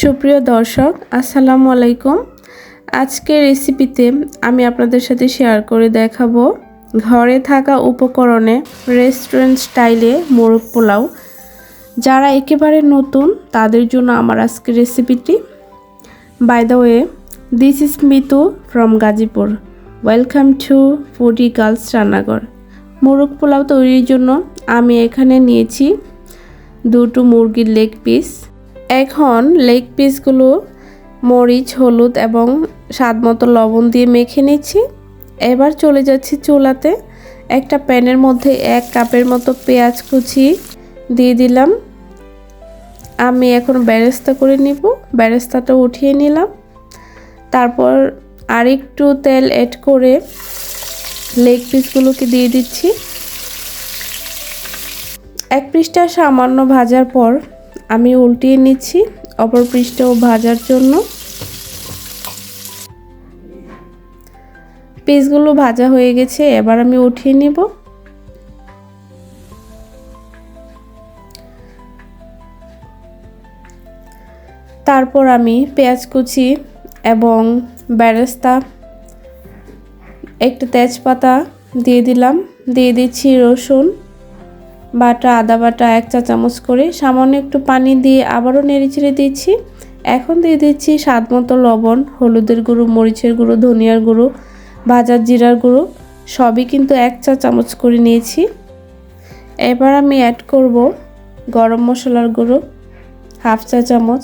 সুপ্রিয় দর্শক, আসসালামু আলাইকুম। আজকের রেসিপিতে আমি আপনাদের সাথে শেয়ার করে দেখাবো ঘরে থাকা উপকরণে রেস্টুরেন্ট স্টাইলে মোরগ পোলাও। যারা একেবারে নতুন, তাদের জন্য আমার আজকের রেসিপিটি by the way this is Mitu from Gazipur welcome to foodie girls রান্নাঘর মোরগ পোলাও তৈরির জন্য আমি এখানে নিয়েছি দুটো মুরগির লেগ পিস এখন লেগ পিসগুলো মরিচ, হলুদ এবং স্বাদ মতো লবণ দিয়ে মেখে নিচ্ছি। এবার চলে যাচ্ছি চুলাতে। একটা প্যানের মধ্যে এক কাপের মতো পেঁয়াজ কুচি দিয়ে দিলাম। আমি এখন ব্যারেস্তা করে নিব। ব্যারেস্তাটা উঠিয়ে নিলাম। তারপর আরেকটু তেল অ্যাড করে লেগ পিসগুলোকে দিয়ে দিচ্ছি। এক পৃষ্ঠা সামান্য ভাজার পর আমি উল্টিয়ে নিচ্ছি, অপর পৃষ্ঠও ভাজার জন্য। পিসগুলো ভাজা হয়ে গেছে, এবার আমি উঠিয়ে নিব। তারপর আমি পেঁয়াজ কুচি এবং ব্যারেস্তা, একটু তেজপাতা দিয়ে দিলাম, দিয়ে দিচ্ছি রসুন, বাটা, আদা বাটা এক চা চামচ করে, সামান্য একটু পানি দিয়ে আবারও নেড়ে ছেড়ে দিচ্ছি। এখন দিয়ে দিচ্ছি স্বাদ মতো লবণ, হলুদের গুঁড়ো, মরিচের গুঁড়ো, ধনিয়ার গুঁড়ো ভাজার জিরার গুঁড়ো, সবই কিন্তু এক চা চামচ করে নিয়েছি। এবার আমি অ্যাড করব গরম মশলার গুঁড়ো, হাফ চা চামচ।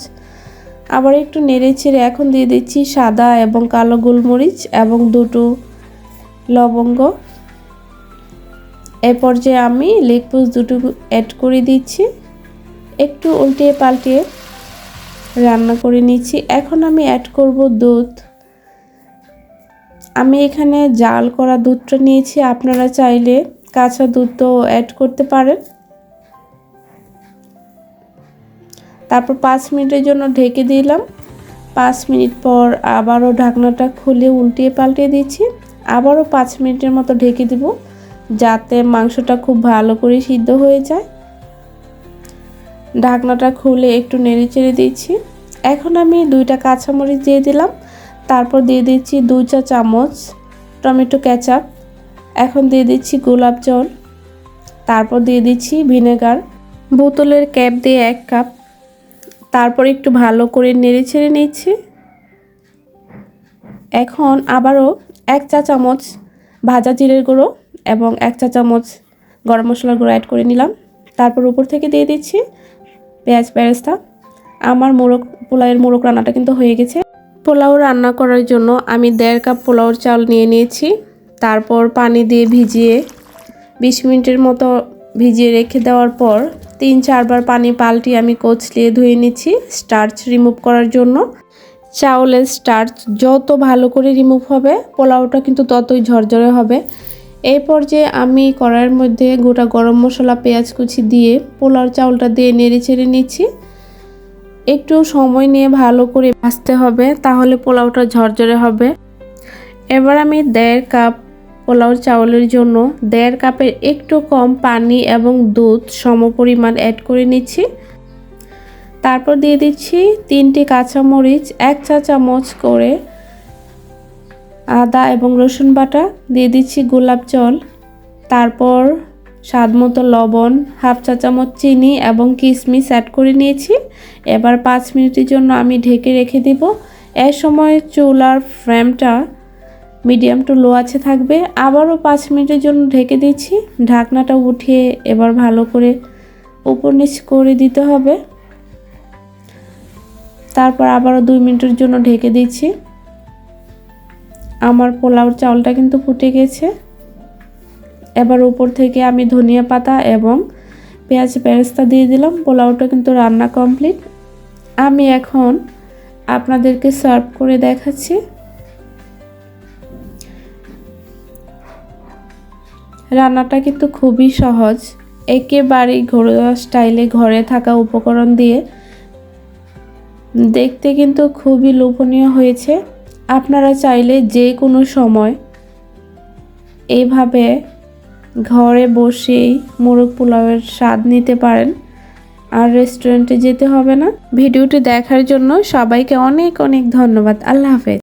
আবার একটু নেড়ে ছেড়ে এখন দিয়ে দিচ্ছি সাদা এবং কালো গোলমরিচ এবং দুটো লবঙ্গ। এ পর্যায়ে আমি লেগ পিস দুটো অ্যাড করে দিচ্ছি। একটু উল্টিয়ে পাল্টিয়ে রান্না করে নিচ্ছি। এখন আমি অ্যাড করব দুধ। আমি এখানে জাল করা দুধটা নিয়েছি। আপনারা চাইলে কাঁচা দুধ তো অ্যাড করতে পারেন। তারপর পাঁচ মিনিটের জন্য ঢেকে দিলাম। পাঁচ মিনিট পর আবারও ঢাকনাটা খুলে উল্টিয়ে পাল্টিয়ে দিচ্ছি। আবারও পাঁচ মিনিটের মতো ঢেকে দিব যাতে মাংসটা খুব ভালো করে সিদ্ধ হয়ে যায়। ঢাকনাটা খুলে একটু নেড়ে চেড়ে দিচ্ছি। এখন আমি দুইটা কাঁচামরিচ দিয়ে দিলাম। তারপর দিয়ে দিচ্ছি দুই চা চামচ টমেটো ক্যাচাপ এখন দিয়ে দিচ্ছি গোলাপ জল। তারপর দিয়ে দিচ্ছি ভিনেগার। বোতলের ক্যাপ দিয়ে এক কাপ তারপর একটু ভালো করে নেড়ে ছেড়ে নিচ্ছি। এখন আবারও এক চা চামচ ভাজা জিরের গুঁড়ো এবং এক চা চামচ গরম মশলার গুঁড়ো অ্যাড করে নিলাম। তারপর উপর থেকে দিয়ে দিচ্ছি পেঁয়াজ বেরেস্তা। আমার মোরগ, পোলাওয়ের মোরগ রান্নাটা কিন্তু হয়ে গেছে। পোলাও রান্না করার জন্য আমি দেড় কাপ পোলাওর চাল নিয়ে নিয়েছি। তারপর পানি দিয়ে ভিজিয়ে বিশ মিনিটের মতো ভিজিয়ে রেখে দেওয়ার পর তিন, চারবার পানি পাল্টি আমি কচলিয়ে ধুয়ে নিচ্ছি স্টার্চ রিমুভ করার জন্য। চাউলের স্টার্চ যত ভালো করে রিমুভ হবে, পোলাওটা কিন্তু ততই ঝরঝরে হবে। এই পর্যায়ে আমি কড়াইয়ের মধ্যে গোটা গরম মশলা, পেঁয়াজ কুচি দিয়ে পোলাও চাউলটা দিয়ে নেড়ে ছেড়ে নিচ্ছি। একটু সময় নিয়ে ভালো করে ভাজতে হবে, তাহলে পোলাওটা ঝরঝরে হবে। এবার আমি দেড় কাপ পোলাও চাউলের জন্য দেড় কাপের একটু কম পানি এবং দুধ সমপরিমাণ অ্যাড করে নিচ্ছি। তারপর দিয়ে দিচ্ছি তিনটি কাঁচামরিচ, এক চা চামচ করে আদা এবং রসুন বাটা, দিয়ে দিচ্ছি গোলাপ জল। তারপর স্বাদ মতো লবণ, হাফ চা চামচ চিনি এবং কিশমিশ অ্যাড করে নিয়েছি। এবার পাঁচ মিনিটের জন্য আমি ঢেকে রেখে দিব। এ সময় চুলার ফ্রেমটা মিডিয়াম টু লো আছে থাকবে। আবারও পাঁচ মিনিটের জন্য ঢেকে দিচ্ছি। ঢাকনাটা উঠিয়ে এবার ভালো করে উপর নিচ করে দিতে হবে। তারপর আবারও দুই মিনিটের জন্য ঢেকে দিচ্ছি। আমার পোলাওর চাউলটা কিন্তু ফুটে গেছে। এবার উপর থেকে আমি ধনিয়া পাতা এবং পেঁয়াজ পেরেস্তা দিয়ে দিলাম। পোলাওটা কিন্তু রান্না কমপ্লিট। আমি এখন আপনাদেরকে সার্ভ করে দেখাচ্ছি। রান্নাটা কিন্তু খুবই সহজ। একেবারেই ঘরোয়া স্টাইলে ঘরে থাকা উপকরণ দিয়ে দেখতে কিন্তু খুবই লোভনীয় হয়েছে। আপনারা চাইলে যে কোনো সময় এইভাবে ঘরে বসেই মোরগ পোলাওয়ের স্বাদ নিতে পারেন। আর রেস্টুরেন্টে যেতে হবে না। ভিডিওটি দেখার জন্য সবাইকে অনেক অনেক ধন্যবাদ। আল্লাহ হাফেজ।